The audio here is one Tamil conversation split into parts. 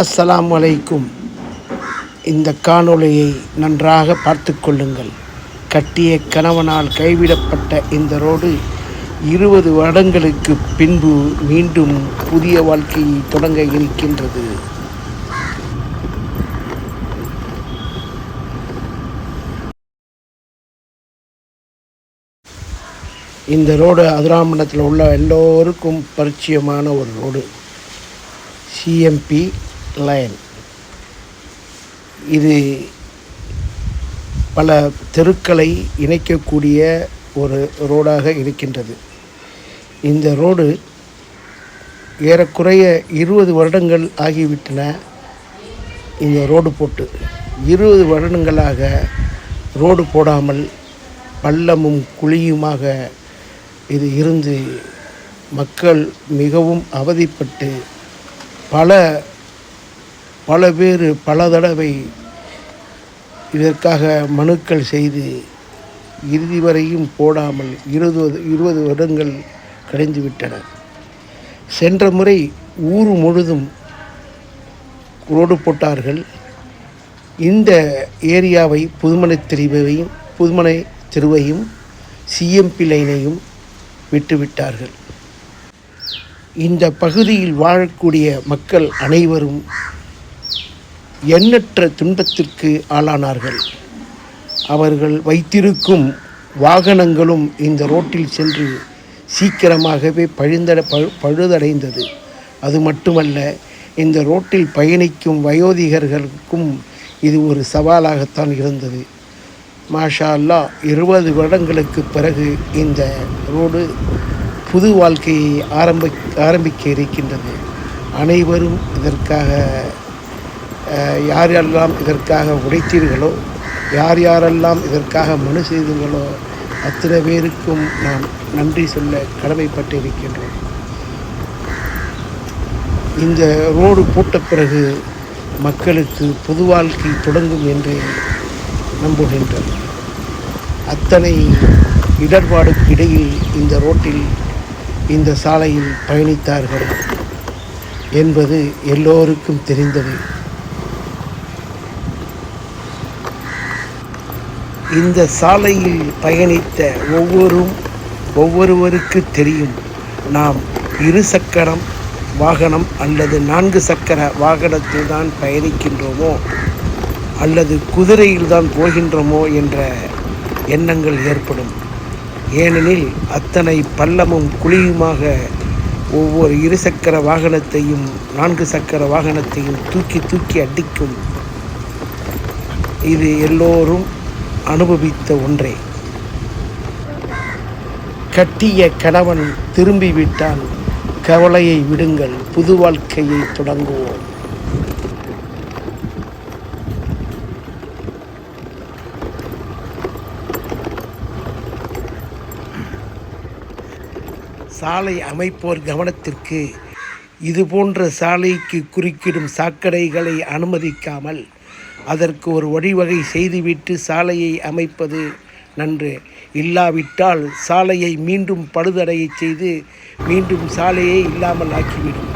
அஸ்ஸலாமு வலைக்கும் இந்த காணொளியை நன்றாக பார்த்து கொள்ளுங்கள். கட்டிய கணவனால் கைவிடப்பட்ட இந்த ரோடு இருபது வருடங்களுக்கு பின்பு மீண்டும் புதிய வாழ்க்கையை தொடங்க இருக்கின்றது. இந்த ரோடு அதிராமண்டத்தில் உள்ள எல்லோருக்கும் பரிச்சயமான ஒரு ரோடு. சிஎம்பி லயன் இது பல தெருக்களை இணைக்கக்கூடிய ஒரு ரோடாக இருக்கின்றது. இந்த ரோடு ஏறக்குறைய இருபது வருடங்கள் ஆகிவிட்டன இந்த ரோடு போட்டு. இருபது வருடங்களாக ரோடு போடாமல் பள்ளமும் குழியுமாக இது இருந்து மக்கள் மிகவும் அவதிப்பட்டு பல பல பேர் பல தடவை இதற்காக மனுக்கள் செய்து இறுதி வரையும் போடாமல் இருபது இருபது வருடங்கள் கழிந்துவிட்டன சென்ற முறை ஊர் முழுதும் ரோடு போட்டார்கள். இந்த ஏரியாவை புதுமனை தெரிவையும் புதுமனை தெருவையும் சிஎம்பி லைனையும் விட்டுவிட்டார்கள் இந்த பகுதியில் வாழக்கூடிய மக்கள் அனைவரும் எண்ணற்ற துன்பத்திற்கு ஆளானார்கள். அவர்கள் வைத்திருக்கும் வாகனங்களும் இந்த ரோட்டில் சென்று சீக்கிரமாகவே பழுந்தட பழுதடைந்தது. அது மட்டுமல்ல இந்த ரோட்டில் பயணிக்கும் வயோதிகர்களுக்கும் இது ஒரு சவாலாகத்தான் இருந்தது. மாஷா அல்லா இருபது வருடங்களுக்கு பிறகு இந்த ரோடு புது வாழ்க்கையை ஆரம்பி ஆரம்பிக்க இருக்கின்றது. அனைவரும் இதற்காக யார் யாரெல்லாம் இதற்காக உடைத்தீர்களோ யார் யாரெல்லாம் இதற்காக மனு செய்தீர்களோ அத்தனை பேருக்கும் நாம் நன்றி சொல்ல கடமைப்பட்டிருக்கின்றோம் இந்த ரோடு போட்ட பிறகு மக்களுக்கு பொது வாழ்க்கை தொடங்கும் என்று நம்புகின்றனர் அத்தனை இடர்பாடுக்கு இடையில் இந்த ரோட்டில் இந்த சாலையில் பயணித்தார்கள் என்பது எல்லோருக்கும் தெரிந்தது. இந்த சாலையில் பயணித்த ஒவ்வொரும் ஒவ்வொருவருக்கு தெரியும். நாம் இரு சக்கரம் வாகனம் அல்லது நான்கு சக்கர வாகனத்தில் தான் பயணிக்கின்றோமோ அல்லது குதிரையில் தான் போகின்றோமோ என்ற எண்ணங்கள் ஏற்படும். ஏனெனில் அத்தனை பள்ளமும் குழியுமாக ஒவ்வொரு இருசக்கர வாகனத்தையும் நான்கு சக்கர வாகனத்தையும் தூக்கி தூக்கி அடிக்கும். இது எல்லோரும் அனுபவித்த ஒன்றே. கட்டிய கணவன் திரும்பிவிட்டால் கவலையை விடுங்கள் புது வாழ்க்கையை தொடங்குவோம். சாலை அமைப்போர் கவனத்திற்கு இதுபோன்ற சாலைக்கு குறுக்கிடும் சாக்கடைகளை அனுமதிக்காமல் அதற்கு ஒரு வழிவகை செய்துவிட்டு சாலையை அமைப்பது நன்று. இல்லாவிட்டால் சாலையை மீண்டும் பழுதடையச் செய்து மீண்டும் சாலையை இல்லாமல் ஆக்கிவிடும்.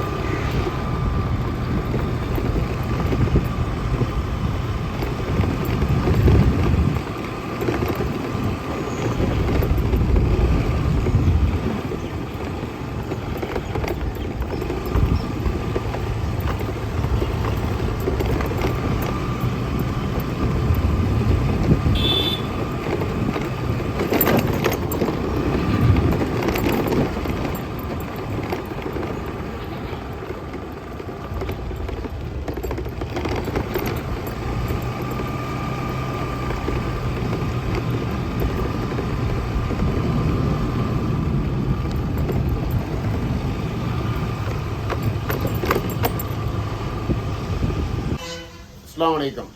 அஸ்லாம் வலைக்கம்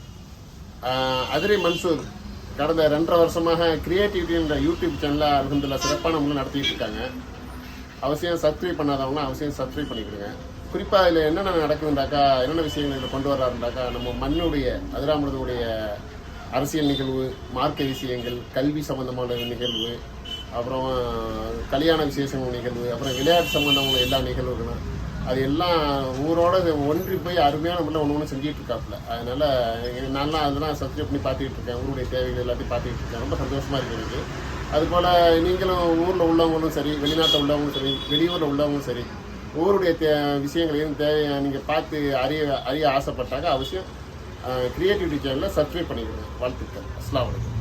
அதிரை மன்சூர் கடந்த ரெண்டரை வருஷமாக கிரியேட்டிவிட்டின்ற யூடியூப் சேனலில் அலமதுல்லா சிறப்பான முறையில் நடத்திட்டு இருக்காங்க. அவசியம் சப்ஸ்கிரைப் பண்ணாதவங்க அவசியம் சப்ஸ்கிரைப் பண்ணிக்கிடுங்க. குறிப்பாக இதில் என்னென்ன நடக்குதுண்டாக்கா என்னென்ன விஷயங்கள் இதில் கொண்டு வர்றாருண்டாக்கா நம்ம மண்ணுடைய அதிராமிரதனுடைய அரசியல் நிகழ்வு மார்க்க விஷயங்கள் கல்வி சம்பந்தமான நிகழ்வு அப்புறம் கல்யாண விசேஷங்கள் நிகழ்வு அப்புறம் விளையாட்டு சம்பந்தமான எல்லா நிகழ்வுகளும் அது எல்லாம் ஊரோட ஒன்றி போய் அருமையான முறையில் ஒன்று ஒன்று செஞ்சுட்டு இருக்காப்புல. அதனால நல்லா அதெல்லாம் சப்ஸ்கிரைப் பண்ணி பார்த்துக்கிட்டு இருக்கேன். ஊருடைய தேவைகள் எல்லாத்தையும் பார்த்துக்கிட்டு இருக்கேன். ரொம்ப சந்தோஷமா இருக்கிறது எனக்கு. அதுபோல் நீங்களும் ஊரில் உள்ளவங்களும் சரி வெளிநாட்டில் உள்ளவங்களும் சரி வெளியூரில் உள்ளவங்களும் சரி ஊருடைய தே விஷயங்களையும் தேவையை நீங்கள் பார்த்து அறிய அறிய ஆசைப்பட்டாக்க அவசியம் கிரியேட்டிவிட்டி சேனலில் சப்ஸ்கிரைப் பண்ணிக்கணும் வாழ்த்துக்கள். அஸ்லாம் வலைக்கம்